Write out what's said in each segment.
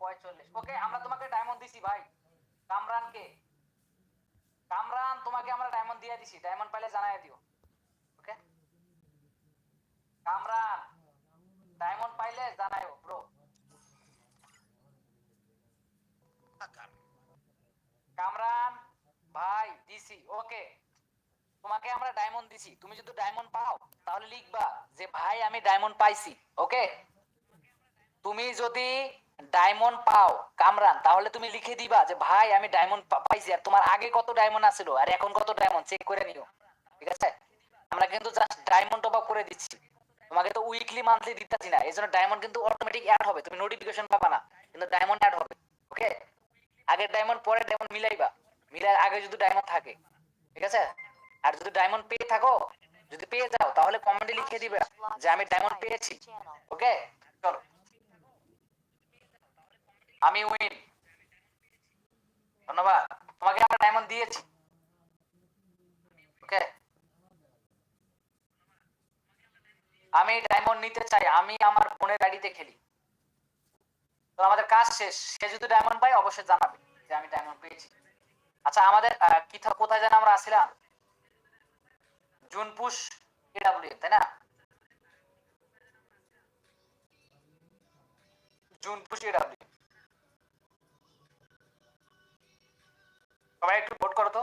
পঁয়তাল্লিশ। ওকে আমরা তোমাকে ডায়মন্ড দিছি ভাই। কামরানকে। কামরান, তোমাকে আমরা ডায়মন্ড দিয়ে দিছি। ডায়মন্ড পাইলে জানাই দিও। ওকে কামরান ডায়মন্ড পাইলে জানাইও ব্রো কামরান, ভাই, দিছি। ওকে তোমাকে আমরা ডায়মন্ড দিছি। তুমি যদি ডায়মন্ড পাও, তাহলে লিখবা যে, ভাই, আমি ডায়মন্ড পাইছি। ওকে তুমি যদি ডায়মন্ড পাও, কামরান, তাহলে তুমি লিখে দিবা যে, ভাই, আমি ডায়মন্ড পাইছি, আর তোমার আগে কত ডায়মন্ড আছিল, আর এখন কত ডায়মন্ড চেক করে নিও, ঠিক আছে? আমরা কিন্তু জাস্ট ডায়মন্ড টপ আপ করে দিচ্ছি। তোমাকে তো উইকলি মান্থলি দিতেছি না এই জন্য ডায়মন্ড কিন্তু অটোমেটিক অ্যাড হবে, তুমি নোটিফিকেশন পাবা না, কিন্তু ডায়মন্ড অ্যাড হবে ওকে আগের ডায়মন্ড, পরে ডায়মন্ড মিলাইবা মিলাই আগে যদি ডায়মন্ড থাকে, ঠিক আছে? আর যদি ডায়মন্ড পেয়ে থাকো, যদি পেয়ে যাও, তাহলে কমেন্টে লিখে দিবে যে, আমি ডায়মন্ড পেয়েছি ওকে চলো। আমি উইন ধন্যবাদ। তোমাকে আমরা ডায়মন্ড দিয়েছি। ওকে আমি ডায়মন্ড নিতে চাই। আমি আমার বোনের আইডিতে খেলি। তো আমাদের কাজ শেষ। সে যদি ডায়মন্ড পাই অবশ্যই জানাবে যে আমি ডায়মন্ড পেয়েছি। আচ্ছা আমাদের কোথায় যেন আমরা আসছিলাম জুনপুশ এডাব্লিউ তাই না? জুনপুশ এডাব্লিউ সবাই একটু ভোট করো তো।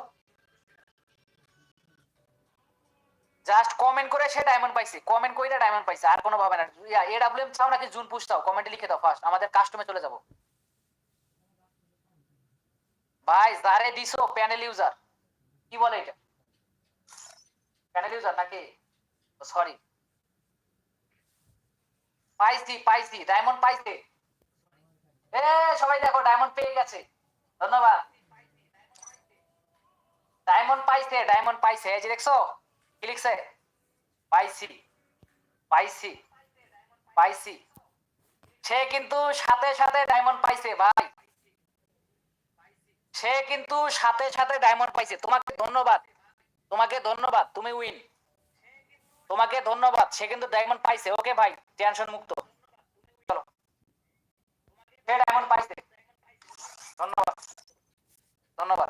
জাস্ট কমেন্ট করে সে ডায়মন্ড পাইছে। কমেন্ট কইরা ডায়মন্ড পাইছে, আর কোনো ভাবে না। এডাব্লিউএম চাও নাকি জুন পুশ কমেন্টে লিখে দাও ফার্স্ট আমাদের কাস্টমে চলে যাব। ভাই দিছো প্যানেল ইউজার কি বলে এটা? প্যানেল ইউজার নাকি? সরি পাইছি পাইছি ডায়মন্ড পাইছে। এ, সবাই দেখো ডায়মন্ড পেয়ে গেছে। ধন্যবাদ। ডায়মন্ড পাইছে ডায়মন্ড পাইছে এই দেখছ কি লিখছে পাইছি পাইছি পাইছি সে কিন্তু সাথে সাথে ডায়মন্ড পাইছে ভাই সে কিন্তু সাথে সাথে ডায়মন্ড পাইছে তোমাকে ধন্যবাদ তোমাকে ধন্যবাদ তুমি উইন তোমাকে ধন্যবাদ সে কিন্তু ডায়মন্ড পাইছে ওকে ভাই টেনশন মুক্ত চলো সে ডায়মন্ড পাইছে ধন্যবাদ ধন্যবাদ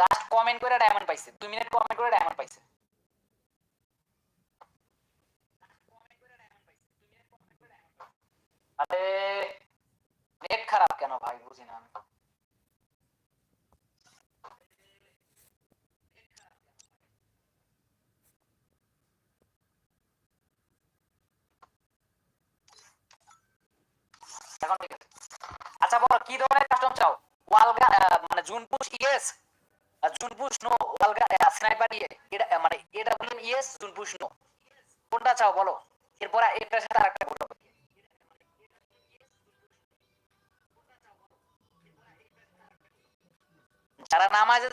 জাস্ট কমেন্ট করে ডায়মন্ড পাইছে। দুই মিনিট কমেন্ট করে ডায়মন্ড পাইছে। আরে নেট খারাপ কেন ভাই? বুঝি না এখন ঠিক আছে। আচ্ছা বলো কি ধরনের কাস্টম চাও? ওয়ালগা আহ, মানে জুনপুশ ইয়েস? জুনপুশ নো ওয়ালগা এটা মানে এটা ইয়েস জুনপুশ নো কোনটা চাও বলো? এরপর সাথে আরেকটা বলো। যারা নামাজে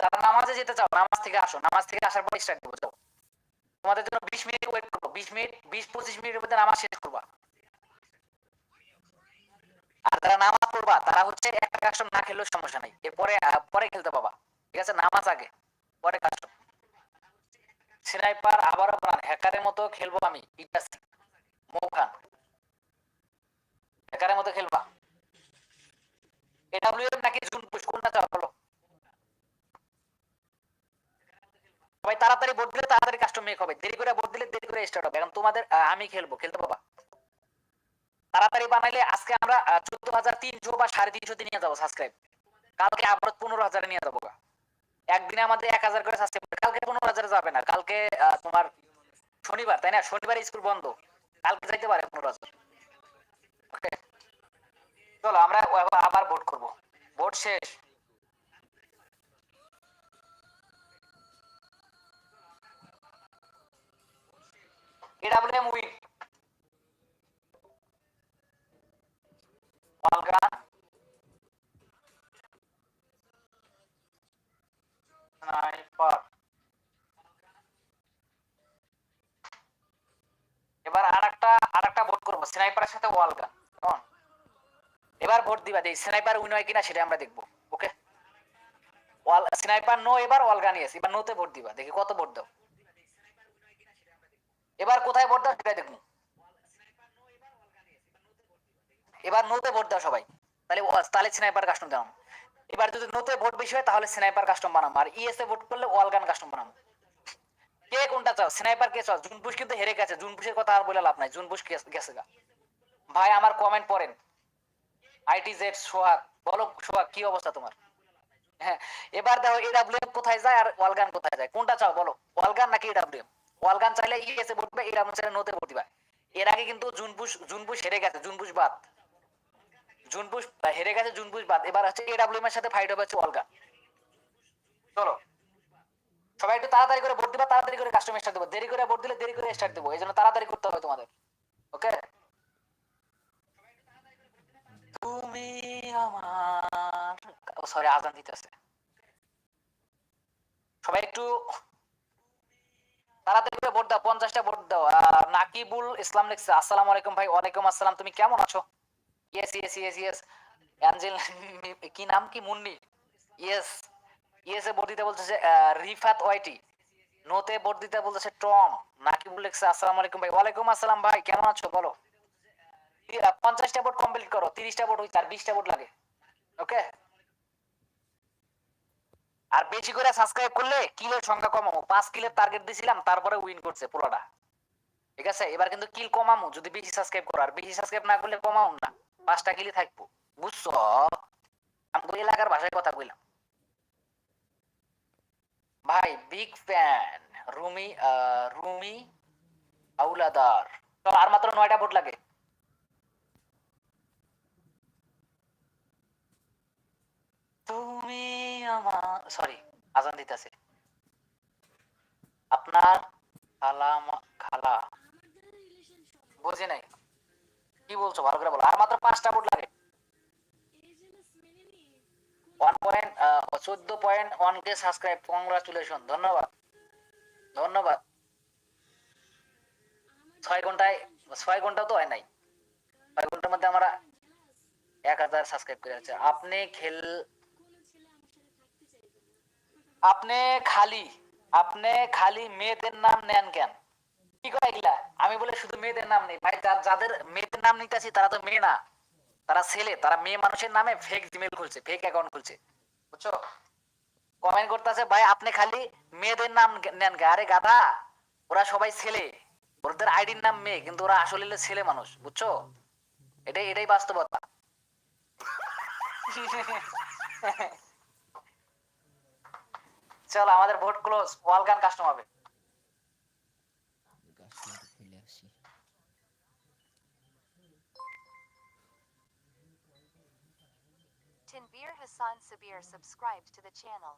যারা নামাজে যেতে চাও, নামাজ থেকে আসো। নামাজ থেকে আসার পর স্টার্ট দেবো যাও। তোমাদের জন্য বিশ মিনিট ওয়েট করব। বিশ মিনিট, বিশ, পঁচিশ মিনিটের মধ্যে নামাজ শেষ করবা। আর যারা নামাজ পড়বা, তারা হচ্ছে একটা কাস্টম না খেলেও সমস্যা নাই। এরপরে পরে খেলতে পাবা। ঠিক আছে, নামাজ আগে, পরে কাস্টম স্নাইপার আবারও প্রাণ, হ্যাকারের মতো খেলব আমি, ইটাস, মৌখান। হ্যাকারের মতো খেলবা। এডাব্লিউএম নাকি জুন চাও সবাই তাড়াতাড়ি ভোট দিলে তাড়াতাড়ি কাস্টম মেক হবে। দেরি করে ভোট দিলে দেরি করে স্টার্ট হবে। এখন তোমাদের আমি খেলব, খেলতে পাবা তাড়াতাড়ি বানাইলে আজকে আমরা চোদ্দ হাজার তিনশো বা সাড়ে তিনশো নিয়ে যাব সাবস্ক্রাইব কালকে আবার পনেরো হাজারে নিয়ে যাব গা। একদিনে আমাদের এক হাজার করে সাবস্ক্রাইব কালকে পনেরো হাজারে যাবে না, কালকে তোমার শনিবার, তাই না? শনিবার স্কুল বন্ধ, কালকে যাইতে পারে পনেরো হাজার। Okay? চলো, আমরা আবার ভোট করব। ভোট শেষ। এডাব্লিউএম উইন ওয়ালগান স্নাইপার এবার আরেকটা আরেকটা ভোট করব স্নাইপারের সাথে ওয়ালগান কেমন? এবার ভোট দিবা দেই স্নাইপার উইন হয় কিনা সেটা আমরা দেখব, ওকে? ওয়াল স্নাইপার নো, এবার ওয়ালগান ইয়েস এবার নোতে ভোট দিবা, দেখি কত ভোট দাও। এবার কোথায় ভোট দাও সেটা দেখব। এবার নোতে ভোট দাও সবাই, তাহলে তাহলে স্নাইপার কাস্টম দাও। এবার যদি নোতে ভোট বেশি হয়, তাহলে স্নাইপার কাস্টম বানাবো আর ইএসএ ভোট করলে ওয়ালগান কাস্টম বানাবো কে কোনটা চাও? স্নাইপার কে চাও? জুনপুশ কিন্তু হেরে গেছে। জুনপুশের কথা আর বলে লাভ নাই। জুনপুশ গে- গেছে গা। ভাই, আমার কমেন্ট পড়েন। IT Z Sohag. বলো সোহাগ, কি অবস্থা তোমার? হ্যাঁ এবার দেখো এডাব্লিউএম কোথায় যায় আর ওয়ালগান কোথায় যায়? কোনটা চাও বলো? ওয়ালগান নাকি এডাব্লিউএম ওয়ালগান চাইলে ইএসএ ভোট দিবে এডাব্লিউএম চাইলে নোতে ভোট দিবা। এর আগে কিন্তু জুনপুশ জুনপুশ হেরে গেছে। জুনপুশ বাদ। জুনপুশ হেরে গেছে জুনপুশ বাদ। এবার হচ্ছে এডাব্লিউএম এর সাথে ফাইট হবে হচ্ছে ওয়ালগান। চলো। সবাই একটু তাড়াতাড়ি করে ভোট দিবা, তাড়াতাড়ি করে কাস্টম স্টার্ট দেবো। দেরি করে ভোট দিলে দেরি করে স্টার্ট দেবো এই জন্য তাড়াতাড়ি করতে হবে তোমাদের ওকে তুমি আমার সরি আজান সবাই একটু তাড়াতাড়ি করে ভোট দাও, পঞ্চাশটা ভোট দাও। নাকিবুল ইসলাম লিখছে, আসসালামু আলাইকুম ভাই, ওয়ালাইকুম আসসালাম, তুমি কেমন আছো? Yes yes yes yes angel, কি নাম কি? মুন্নি। ইয়েস ইয়েস ভোট দিতে বলতেছে রিফাত ওয়াইটি। নোতে ভোট দিতে বলতেছে টম। নাকিবুল লিখছে, আসসালামু আলাইকুম ভাই। ওয়ালাইকুম আসসালাম ভাই, কেমন আছো? বলো পঞ্চাশটা ভোট কমপ্লিট করো, তিরিশটা ভোট হইছে আর বিশটা ভোট লাগে। ওকে? আর বেশি করে সাবস্ক্রাইব করলে কিলের সংখ্যা কমাবো। পাঁচ কিলের টার্গেট দিছিলাম, তারপরে উইন করছে পুরোটা। ঠিক আছে, এবার কিন্তু কিল কমামু, যদি বেশি সাবস্ক্রাইব করো। আর বেশি সাবস্ক্রাইব না করলে কমাও না। পাঁচটা কিলে থাকব। বুঝছ? আমি এলাকার ভাষায় কথা কইলাম। ভাই বিগ ফ্যান রুমি রুমি আউলাদার। চল আর মাত্র নয়টা ভোট লাগে। তুমি আমার সরি আজান দিতেছে। আপনার খালা খালা। বুঝি নাই। কি বলছো? ভালো করে বলো। আর মাত্র পাঁচটা ভোট লাগে। ওয়ান পয়েন্ট চোদ্দ পয়েন্ট ওয়ান কে সাবস্ক্রাইব কংগ্রাচুলেশন ধন্যবাদ। ধন্যবাদ। ছয় ঘন্টায়, ছয় ঘণ্টা তো হয় নাই। ছয় ঘণ্টার মধ্যে আমরা এক হাজার সাবস্ক্রাইব করে আছে আপনি খেল, আপনি খালি আপনি খালি মেয়েদের নাম নেন কেন? কি করে এগুলা? আমি বলে শুধু মেয়েদের নাম নেই। ভাই যাদের মেয়েদের নাম নিতেছি তারা তো মেয়ে না। তারা ছেলে, তারা মেয়ে মানুষের নামে ফেক জিমেল খুলছে ফেক অ্যাকাউন্ট খুলছে। বুঝছ? কমেন্ট করতেছে, ভাই, আপনি খালি মেয়েদের নাম নেন আরে গাধা, ওরা সবাই ছেলে। ওদের আইডির নাম মেয়ে, কিন্তু ওরা আসলে ছেলে মানুষ, বুঝছ? এটাই এটাই বাস্তবতা। চলো, আমাদের ভোট ক্লোজ ওয়ালকান কাস্টম হবে কাস্টমার ফেলে আসি Tanvir Hassan Sabir subscribed to the channel.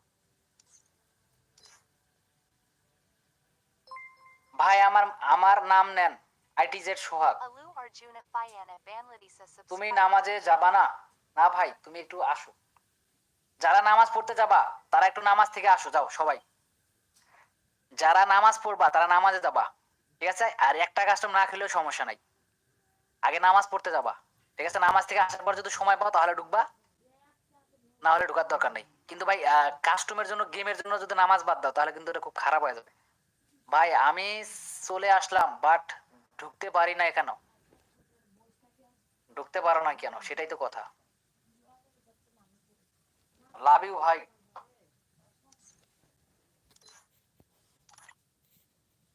ভাই আমার আমার নাম নেন IT Z Sohag. Alu Arjuna Fayana Banladisa তুমি subscribed. নামাজে যাবা না? না ভাই তুমি একটু আসো। যারা নামাজ পড়তে যাবা তারা একটু নামাজ থেকে আসো যাও সবাই। যারা নামাজ পড়বা তারা নামাজে যাবা। ঠিক আছে? আর একটা কাস্টম না খেলেও সমস্যা নাই। আগে নামাজ পড়তে যাবা। ঠিক আছে? নামাজ থেকে আসার পর যদি সময় পাও তাহলে ঢুকবা। না হলে ঢুকার দরকার নেই। কিন্তু ভাই কাস্টমের জন্য গেমের জন্য যদি নামাজ বাদ দাও, তাহলে কিন্তু এটা খুব খারাপ হয়ে যাবে। ভাই, আমি চলে আসলাম বাট ঢুকতে পারি না এখানেও ঢুকতে পারো না কেন? সেটাই তো কথা। লাভ ইউ ভাই।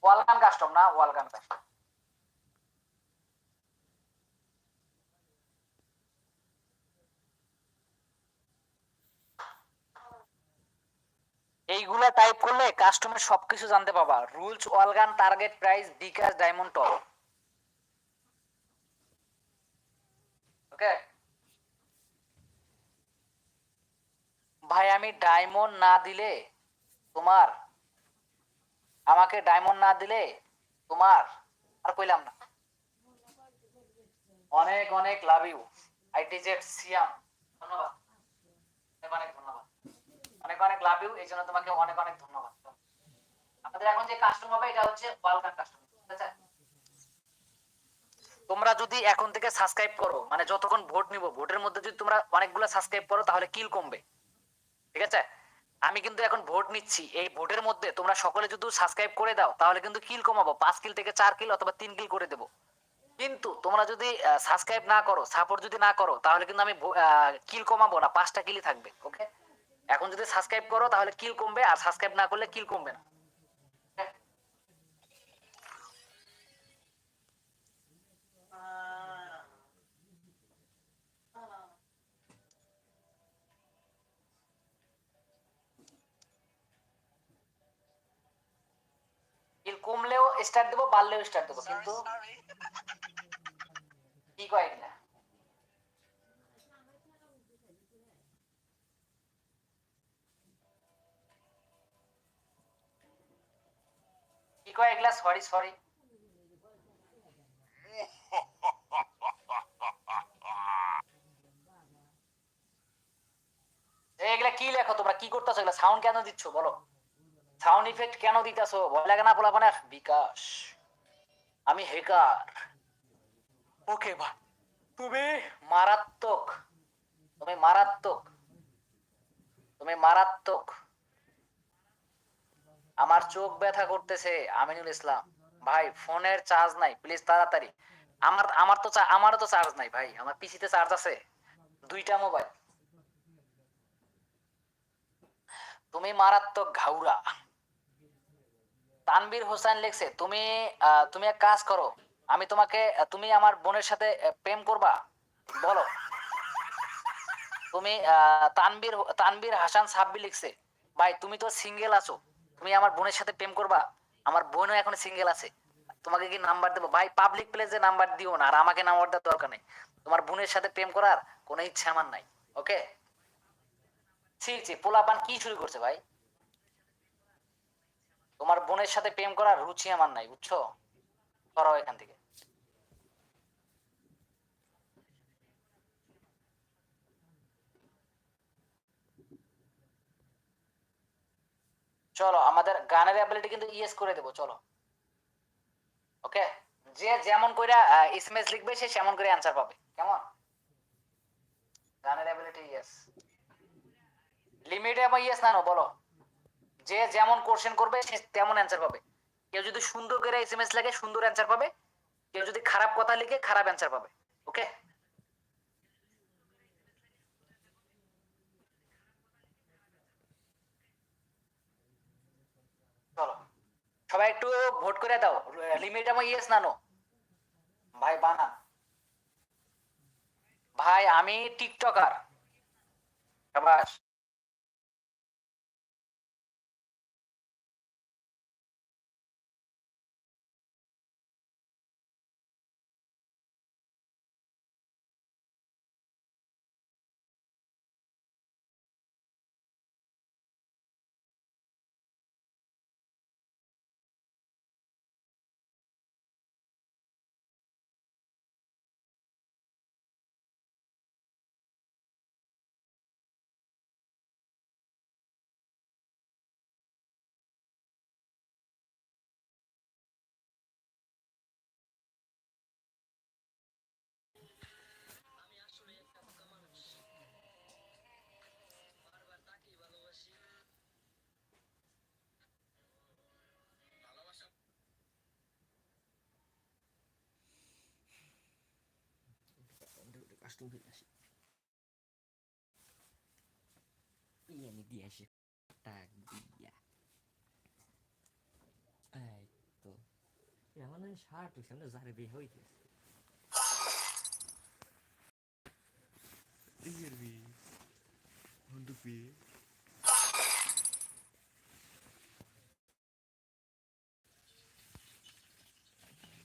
ওয়ালকান কাস্টম না? ওয়ালকান কাস্টম এইগুলা টাইপ করলে কাস্টমার সবকিছু জানতে পাবা। Rules ওয়ালগান target price bKash diamond top okay ভাই, আমি ডায়মন্ড না দিলে তোমার, আমাকে ডায়মন্ড না দিলে তোমার আর কইলাম না। অনেক অনেক লাভ ইউ আইটিজেড সিয়াম ধন্যবাদ। অনেক অনেক লাভ ইউ এই জন্য তোমাকে অনেক অনেক ধন্যবাদ। আমাদের এখন যে কাস্টম হবে, এটা হচ্ছে ওয়েলকাম কাস্টম তোমরা যদি এখন থেকে সাবস্ক্রাইব করো মানে যতক্ষণ ভোট নিব, ভোটের মধ্যে যদি তোমরা অনেকগুলো সাবস্ক্রাইব করো, তাহলে কিল কমবে, ঠিক আছে? আমি কিন্তু এখন ভোট নিচ্ছি, এই ভোটের মধ্যে তোমরা সকলে যদি সাবস্ক্রাইব করে দাও, তাহলে কিন্তু কিল কমাবো, পাঁচ কিল থেকে চার কিল অথবা তিন কিল করে দেবো। কিন্তু তোমরা যদি সাবস্ক্রাইব না করো সাপোর্ট যদি না করো, তাহলে কিন্তু আমি কিল কমাবো না, পাঁচটা কিলই থাকবে ওকে এখন যদি সাবস্ক্রাইব করো তাহলে কিল কমবে আর সাবস্ক্রাইব না করলে কিল কমবে না? কিল কমলেও স্টার্ট দেবো বাড়লেও স্টার্ট দেবো কিন্তু কি কয় এগুলা সরি সরি এগুলা কি লেখো তোমরা? কি করতেছো এগুলা? সাউন্ড কেন দিচ্ছ? বলো। সাউন্ড ইফেক্ট কেন দিতেছো? ভয় লাগে না বলা মানে বিকাশ। আমি হেকার ওকে ভাই তুমি মারাত্মক। তুমি মারাত্মক। তুমি মারাত্মক। আমার চোখ ব্যথা করতেছে, আমিনুল ইসলাম। ভাই, ফোনের চার্জ নাই প্লিজ তাড়াতাড়ি। আমার আমার তো আমারও তো চার্জ নাই, ভাই। আমার পিসিতে চার্জ আছে। দুইটা মোবাইল তুমি মারাত্মক ঘাউরা। তানবীর হোসেন লিখছে, তুমি তুমি এক কাজ করো। আমি তোমাকে তুমি আমার বোনের সাথে প্রেম করবা? বলো। তুমি তানবীর তানবীর হাসান সাব্বি লিখছে, ভাই, তুমি তো সিঙ্গেল আছো। তুমি আমার বোনের সাথে প্রেম করবা? আমার বোনও এখন সিঙ্গেল আছে। তোমাকে কি নাম্বার দেবো? ভাই পাবলিক প্লেসে নাম্বার দিও না, আর আমাকে নাম্বার দেওয়ার দরকার নেই। তোমার বোনের সাথে প্রেম করার কোনো ইচ্ছা আমার নাই, ওকে? ছি ছি, পোলাপান কি শুরু করছে ভাই? তোমার বোনের সাথে প্রেম করার রুচি আমার নাই, বুঝছ? সরাও এখান থেকে। চলো, আমাদের গানের অ্যাবিলিটি কিন্তু ইয়েস করে দেবো, চলো। ওকে যে যেমন করে এসএমএস লিখবে, সে সেমন করে অ্যান্সার পাবে। কেমন? গানের অ্যাবিলিটি ইয়েস লিমিটে এবং ইয়েস না বলো। যে যেমন কোশ্চেন করবে, সে তেমন অ্যান্সার পাবে। কেউ যদি সুন্দর করে এসএমএস লেখে, সুন্দর অ্যান্সার পাবে। কেউ যদি খারাপ কথা লিখে, খারাপ অ্যান্সার পাবে। ওকে চলো সবাই একটু ভোট করে দাও। লিমিট আমার ইয়েস না নো ভাই বানান ভাই, আমি টিকটকার। কাস্টম ফিরে আসি ইয়ানি দিয়ে আসি টাক দিয়া এই তো এমন শার্ট সামনে জারে বিয়ে হইতেছে Irvi. Untuk bi.